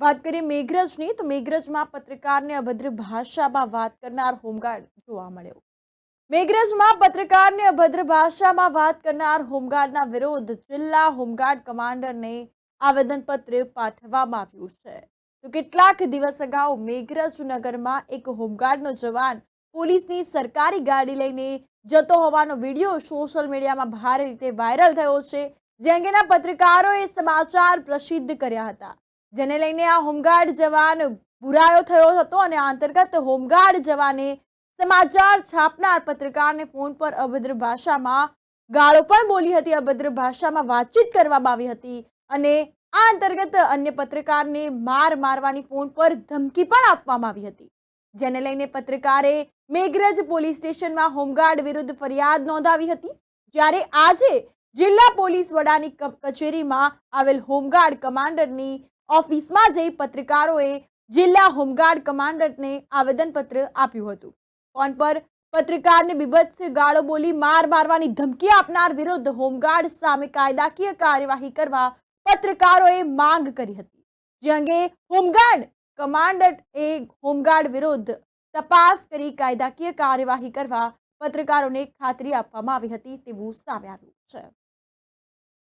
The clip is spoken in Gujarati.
વાત કરીએ મેઘરજની, તો મેઘરજમાં પત્રકારને અભદ્ર ભાષામાં વાત કરનાર હોમગાર્ડ જોવા મળ્યો. મેઘરજમાં પત્રકારને અભદ્ર ભાષામાં વાત કરનાર હોમગાર્ડના વિરોધ, જિલ્લા હોમગાર્ડ કમાન્ડરને આવેદનપત્ર પાઠવવામાં આવ્યું છે. તો કેટલાક દિવસ અગાઉ મેઘરજ નગરમાં એક હોમગાર્ડનો જવાન પોલીસની સરકારી ગાડી લઈને જતો હોવાનો વીડિયો સોશિયલ મીડિયામાં ભારે રીતે વાયરલ થયો છે, જે અંગેના પત્રકારોએ સમાચાર પ્રસિદ્ધ કર્યા હતા. જેને લઈને આ હોમગાર્ડ જવાન બુરાયો થયો હતો અને અંતર્ગત હોમગાર્ડ જવાને સમાચાર છાપનાર પત્રકારને ફોન પર અભદ્ર ભાષામાં ગાળો પણ બોલી હતી, અભદ્ર ભાષામાં વાતચીત કરવામાં આવી હતી અને આ અંતર્ગત અન્ય પત્રકારને માર મારવાની ફોન પર ધમકી પણ આપવામાં આવી હતી. જેને લઈને પત્રકારે મેઘરજ પોલીસ સ્ટેશનમાં હોમગાર્ડ વિરુદ્ધ ફરિયાદ નોંધાવી હતી. જ્યારે આજે જિલ્લા પોલીસ વડાની કચેરીમાં આવેલ હોમગાર્ડ કમાન્ડરની ઓફિસમાં જઈ પત્રકારોએ જિલ્લા હોમગાર્ડ કમાન્ડન્ટને આવેદનપત્ર આપ્યું હતું. ફોન પર પત્રકારને બીભત્સ ગાળો બોલી માર મારવાની ધમકી આપનાર વિરુદ્ધ હોમગાર્ડ સામે કાયદાકીય કાર્યવાહી કરવા પત્રકારોએ માંગ કરી હતી. જે અંગે હોમગાર્ડ કમાન્ડન્ટ એ હોમગાર્ડ વિરુદ્ધ તપાસ કરી કાયદાકીય કાર્યવાહી કરવા પત્રકારોને ખાતરી આપવામાં આવી હતી તેવું સામે આવ્યું છે.